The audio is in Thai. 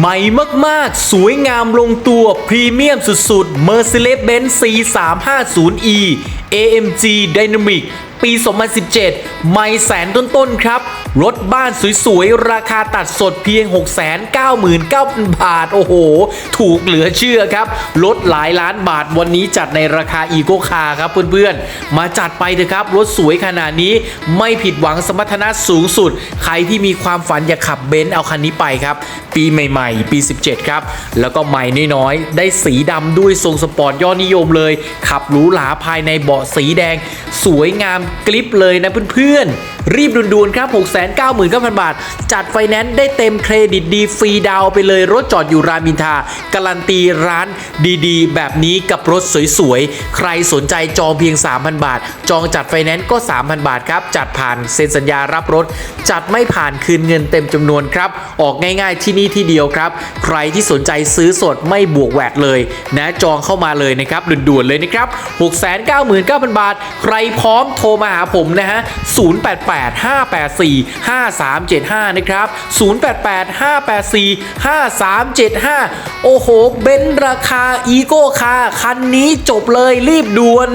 ใหม่มากๆ สวยงามลงตัวพรีเมียมสุดๆ Mercedes-Benz C350e AMG Dynamic ปี 2017 ไม่แสนต้นๆครับ รถบ้านสวยๆ ราคาตัดสดเพียง 699,000 บาท โอ้โห ถูกเหลือเชื่อครับลดหลายล้านบาทวันนี้จัดในราคาอีโกคาครับเพื่อนๆ มาจัดไปเถอะครับ รถสวยขนาดนี้ไม่ผิดหวังสมรรถนะสูงสุด ใครที่มีความฝันอยากขับเบนซ์เอาคันนี้ไปครับ ปีใหม่ๆ ปี 17 ครับ แล้วก็ใหม่น้อยๆ ได้สีดำด้วยทรงสปอร์ตยอดนิยมเลย ขับหรูหราภายในเบาะสีแดง สวยงามกลิปเลยนะเพื่อนๆ รีบด่วนๆครับ 699,000 บาท จัดไฟแนนซ์ได้เต็มเครดิตดีฟรีดาวไปเลยรถจอดอยู่รามินทาการันตีร้านดีๆ แบบนี้กับรถสวยๆ ใครสนใจจองเพียง 3,000 บาท จองจัดไฟแนนซ์ก็ 3,000 บาทครับ จัดผ่านเซ็นสัญญารับรถ จัดไม่ผ่านคืนเงินเต็มจำนวนครับ ออกง่ายๆที่นี่ที่เดียวครับ ใครที่สนใจซื้อสดไม่บวกแหวดเลยนะจองเข้ามาเลยนะครับด่วนๆเลยนะครับ699,000 บาท ใครพร้อมโทรมาหาผมนะฮะ08 0885845375 นะครับ 0885845375 โอ้โห เบนซ์ราคาอีโก้คาคันนี้จบเลยรีบด่วน